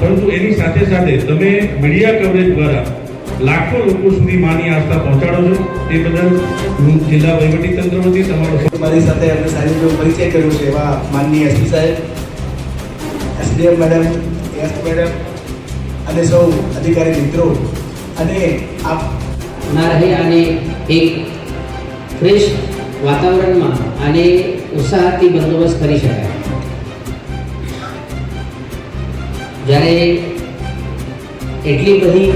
પરંતુ એની સાથે સાથે તમે મીડિયા કવરેજ દ્વારા લાખો લોકો સુધી માની આસ્થા પહોંચાડો છો તે બદલ હું જિલ્લા વહીવટી તંત્ર વતી તમારો મારી સાથે અમે સારી રીતે પરિચય કર્યો છે એવા માનનીય એસપી સાહેબ એસડીએમ મેડમ એસ મેડમ અને સૌ અધિકારી મિત્રો. અને આપ ના રહે અને એક ફ્રેશ વાતાવરણમાં અને ઉત્સાહથી બંદોબસ્ત કરી શકાય. જ્યારે એટલી બધી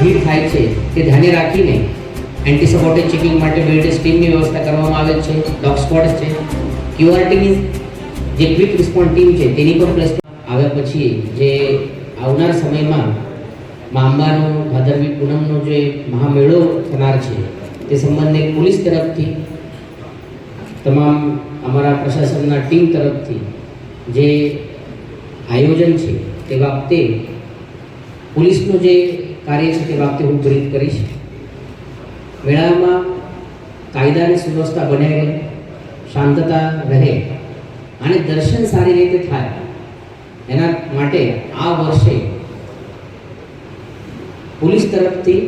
ભીડ થાય છે તે ધ્યાને રાખીને એન્ટી ચેકિંગ માટે બે ટીમની વ્યવસ્થા કરવામાં આવે છે ડોગ સ્ક્વોડ છે ક્યુઆરટીની જે ક્વિક રિસ્પોન્સ ટીમ છે, તેની પણ પ્લસ આવ્યા પછી જે આવનાર સમયમાં મા અંબાનો ભાદરવી પૂનમનો જે મહામેળો થનાર છે, તે સંબંધે પોલીસ તરફથી તમામ અમારા પ્રશાસનના ટીમ તરફથી જે આયોજન છે તે બાબતે પોલીસનું જે કાર્ય છે તે બાબતે હું બ્રીફ કરીશ. મેળામાં કાયદા અને સુવ્યવસ્થા બને શાંતતા રહે અને દર્શન સારી રીતે થાય. એના માટે આ વર્ષે પોલીસ તરફથી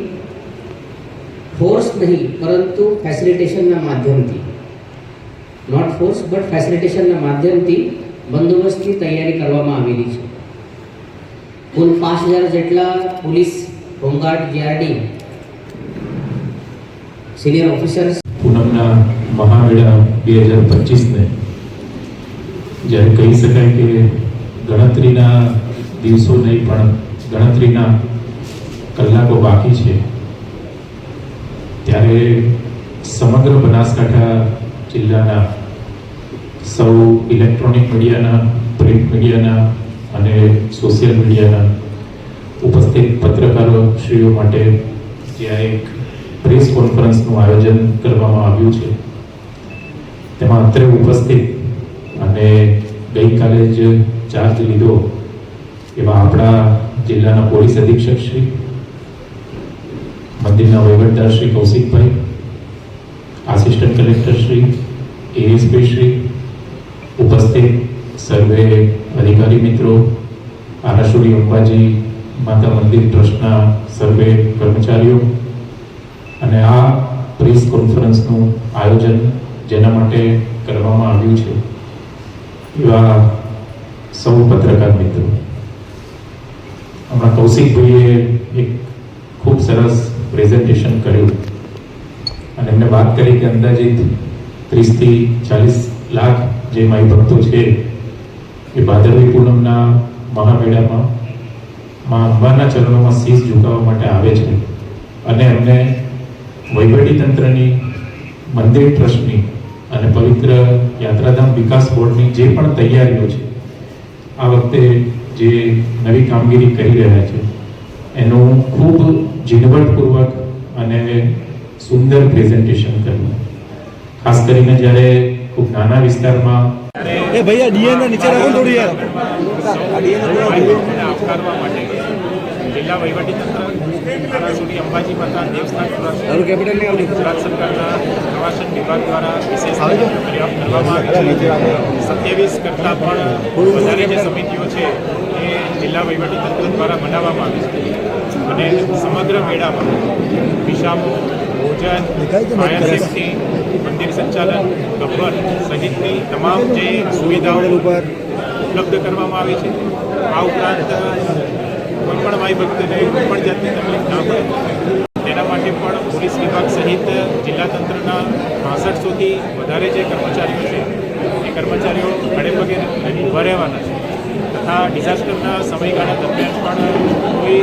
ફોર્સ નહીં, પરંતુ ફેસિલિટેશનના માધ્યમથી. નોટ ફોર્સ બટ ફેસિલિટેશનના માધ્યમથી બંદોબસ્તની તૈયારી કરવામાં આવેલી છે. કુલ પાંચ હજાર જેટલા police home guard GRD senior officers પૂનમના મહામેળા બે હજાર પચીસને જ્યારે કહી શકાય કે ગણતરીના દિવસો નહીં, પણ ગણતરીના કલાકો બાકી છે, ત્યારે સમગ્ર બનાસકાંઠા જિલ્લાના સૌ ઇલેક્ટ્રોનિક મીડિયાના, પ્રિન્ટ મીડિયાના અને સોશિયલ મીડિયાના ઉપસ્થિત પત્રકારો શ્રીઓ માટે ત્યાં એક પ્રેસ કોન્ફરન્સનું આયોજન કરવામાં આવ્યું છે. તેમાં અત્રે ઉપસ્થિત અને ગઈકાલે જ ચાર્જ લીધો એવા આપણા જિલ્લાના પોલીસ અધિક્ષક શ્રી, મંદિરના વહીવટદાર Shri Kaushikbhai, assistant collector Shri ASP Shri, ઉપસ્થિત સર્વે અધિકારી મિત્રો, આરાસુરી અંબાજી, માતા મંદિર ટ્રસ્ટના સર્વે કર્મચારીઓ અને આ પ્રેસ કોન્ફરન્સનું આયોજન જેના માટે કરવામાં આવ્યું છે. એવા સૌ પત્રકાર મિત્રો. હમણાં કૌશિકભાઈએ એક ખૂબ સરસ પ્રેઝન્ટેશન કર્યું. અને એમને વાત કરી કે અંદાજિત ત્રીસથી ચાલીસ લાખ જે માઈ ભક્તો છે એ ભાદરવી પૂનમના મહામેળામાં મા અંબાના ચરણોમાં શીશ ઝુકાવવા માટે આવે છે. અને એમને વહીવટી તંત્રની મંદિર ટ્રસ્ટની અને પવિત્ર યાત્રાધામ વિકાસ બોર્ડની જે પણ તૈયારીઓ છે, આ વખતે જે નવી કામગીરી કરી રહ્યા છે, એનું ખૂબ ઝીણવટપૂર્વક અને સુંદર પ્રેઝન્ટેશન કર્યું. ખાસ કરીને જ્યારે ખૂબ નાના વિસ્તારમાં. એ ભૈયા ડીએન નીચે રાખો થોડી યાર. આવકારવા માટે જિલ્લા વહીવટીતંત્ર ધારાસુરી અંબાજી માતા દેવસ્થાન ગુજરાત સરકારના પ્રવાસન વિભાગ દ્વારા વિશેષ કરવામાં આવે છે. સત્યાવીસ કરતાં પણ વધારે જે સમિતિઓ છે એ જિલ્લા વહીવટીતંત્ર દ્વારા બનાવવામાં આવી છે. અને સમગ્ર મેળામાં વિશામો ભોજન ફાયર સેફટી મંદિર સંચાલન ગબ્બર સહિતની તમામ જે સુવિધાઓ ઉપર. ઉપલબ્ધ કરવામાં આવી છે. આ ઉપરાંત ભક્તને કોઈ પણ જાતની તકલીફ ના પડે. તેના માટે પણ પોલીસ વિભાગ સહિત જિલ્લા તંત્રના પાસઠસોથી વધારે જે કર્મચારીઓ છે, એ કર્મચારીઓ ખડે પગે ઊભા રહેવાના છે. તથા ડિઝાસ્ટરના સમયગાળા દરમિયાન પણ કોઈ